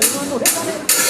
自分のレタ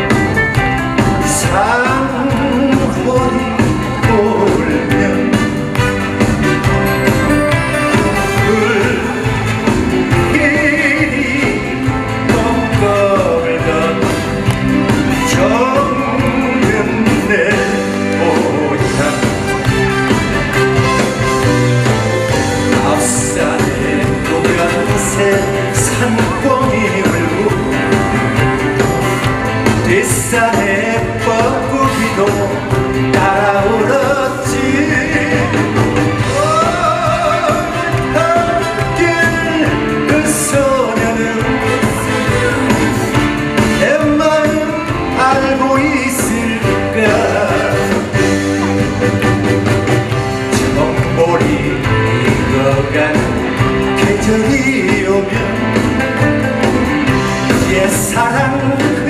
일산에 뻐꾸기도 따라 울었지. 오늘 그 소녀는 내 마음 알고 있을까? 저목볼이 익어간 계절이 오면 옛 사랑